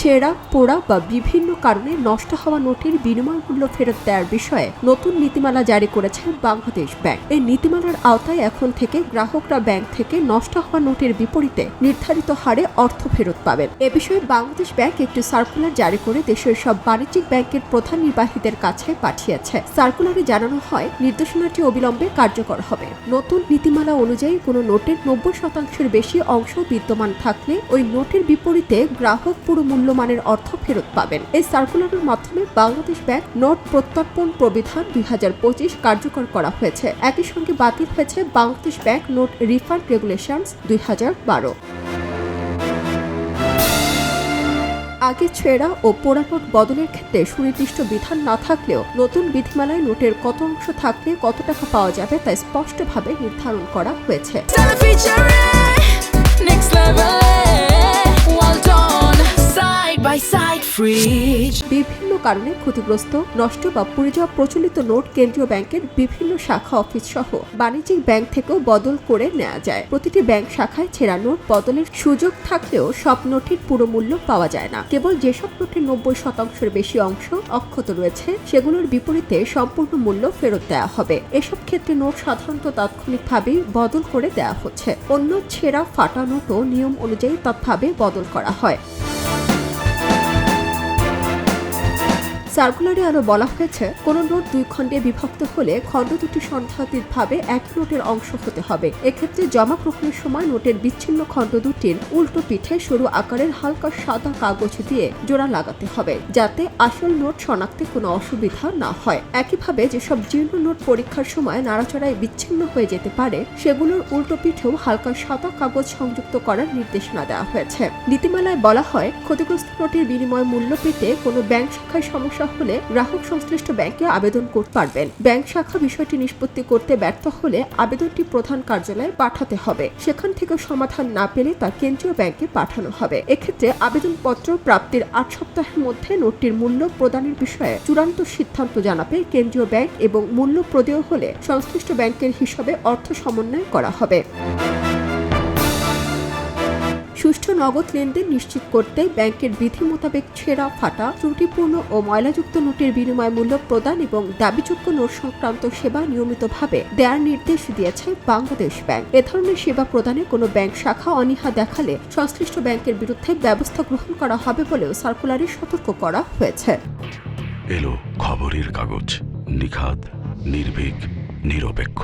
ছেঁড়া, পোড়া বা বিভিন্ন কারণে নষ্ট হওয়া নোটের বিনিময় মূল্য ফেরত দেওয়ার বিষয়ে নতুন নীতিমালা জারি করেছে বাংলাদেশ ব্যাংক। এই নীতিমালার আওতায় এখন থেকে গ্রাহকরা ব্যাংক থেকে নষ্ট হওয়া নোটের বিপরীতে নির্ধারিত হারে অর্থ ফেরত পাবেন। এ বিষয়ে বাংলাদেশ ব্যাংক একটি সার্কুলার জারি করে দেশের সব বাণিজ্যিক ব্যাংকের প্রধান নির্বাহীদের কাছে পাঠিয়েছে। সার্কুলারে জানানো হয়, নির্দেশনাটি অবিলম্বে কার্যকর হবে। নতুন নীতিমালা অনুযায়ী কোনো নোটের নব্বই শতাংশের বেশি অংশ বিদ্যমান থাকলে ওই নোটের বিপরীতে গ্রাহক পুরো মূল্যমানের অর্থ ফেরত পাবেন। এই সার্কুলারের মাধ্যমে বাংলাদেশ ব্যাংক নোট প্রত্যর্পণ প্রবিধান দুই হাজার পঁচিশ কার্যকর করা হয়েছে। একই সঙ্গে বাতিল হয়েছে Bangladesh bank note refund regulations দুই হাজার বারো। আগে ছেঁড়া ও পোড়া নোট বদলের ক্ষেত্রে সুনির্দিষ্ট বিধান না থাকলেও নতুন বিধিমালায় নোটের কত অংশ থাকলে কত টাকা পাওয়া যাবে তা স্পষ্টভাবে নির্ধারণ করা হয়েছে। বিভিন্ন কারণে ক্ষতিগ্রস্ত, নষ্ট বা পুড়ে যাওয়া প্রচলিত নোট কেন্দ্রীয় ব্যাংকের বিভিন্ন শাখা অফিস সহ বাণিজ্যিক ব্যাংক থেকেও বদল করে নেওয়া যায়। প্রতিটি ব্যাংক শাখায় ছেঁড়া নোট বদলের সুযোগ থাকলেও সব নোটের পুরো মূল্য পাওয়া যায় না। কেবল যেসব নোটের নব্বই শতাংশের বেশি অংশ অক্ষত রয়েছে, সেগুলোর বিপরীতে সম্পূর্ণ মূল্য ফেরত দেওয়া হবে। এসব ক্ষেত্রে নোট সাধারণত তাৎক্ষণিকভাবেই বদল করে দেওয়া হচ্ছে। অন্য ছেঁড়া ফাটা নোটও নিয়ম অনুযায়ী তৎভাবে বদল করা হয়। সার্কুলারে আরও বলা হয়েছে, কোনো নোট দুই খণ্ডে বিভক্ত হলে খণ্ড দুটি সন্দেহাতীতভাবে এক নোটের অংশ হতে হবে। এক্ষেত্রে জমা গ্রহণের সময় নোটের বিচ্ছিন্ন খণ্ড দুটির উল্টো পিঠে সরু আকারের হালকা সাদা কাগজ দিয়ে জোড়া লাগাতে হবে, যাতে আসল নোট শনাক্তে কোনো অসুবিধা না হয়। একইভাবে যেসব জীর্ণ নোট পরীক্ষার সময় নাড়াচড়ায় বিচ্ছিন্ন হয়ে যেতে পারে, সেগুলোর উল্টো পিঠেও হালকা সাদা কাগজ সংযুক্ত করার নির্দেশনা দেওয়া হয়েছে। নীতিমালায় বলা হয়, ক্ষতিগ্রস্ত নোটের বিনিময় মূল্য পেতে কোনো ব্যাংক শাখায় সমস্যা হলে গ্রাহক সংশ্লিষ্ট ব্যাংকে আবেদন করতে পারবেন। ব্যাংক শাখা বিষয়টি নিষ্পত্তি করতে ব্যর্থ হলে আবেদনটি প্রধান কার্যালয়ে পাঠাতে হবে। সেখান থেকে সমাধান না পেলে তা কেন্দ্রীয় ব্যাংকে পাঠানো হবে। এক্ষেত্রে আবেদনপত্র প্রাপ্তির আট সপ্তাহের মধ্যে নোটটির মূল্য প্রদানের বিষয়ে চূড়ান্ত সিদ্ধান্ত জানাবে কেন্দ্রীয় ব্যাংক এবং মূল্য প্রদেয় হলে সংশ্লিষ্ট ব্যাংকের হিসাবে অর্থ সমন্বয় করা হবে। সুষ্ঠু নগদ লেনদেন নিশ্চিত করতে ব্যাংকের বিধি মোতাবেক ছেঁড়া ফাটা, ত্রুটিপূর্ণ ও ময়লাযুক্ত নোটের বিনিময় মূল্য প্রদান এবং দাবিযোগ্য নোট সংক্রান্ত সেবা নিয়মিতভাবে দেওয়ার নির্দেশ দিয়েছে বাংলাদেশ ব্যাংক। এ ধরনের সেবা প্রদানে কোনো ব্যাংক শাখা অনীহা দেখালে সংশ্লিষ্ট ব্যাংকের বিরুদ্ধে ব্যবস্থা গ্রহণ করা হবে বলেও সার্কুলারে সতর্ক করা হয়েছে। এলো খবরের কাগজ, নিখাদ, নির্ভীক, নিরপেক্ষ।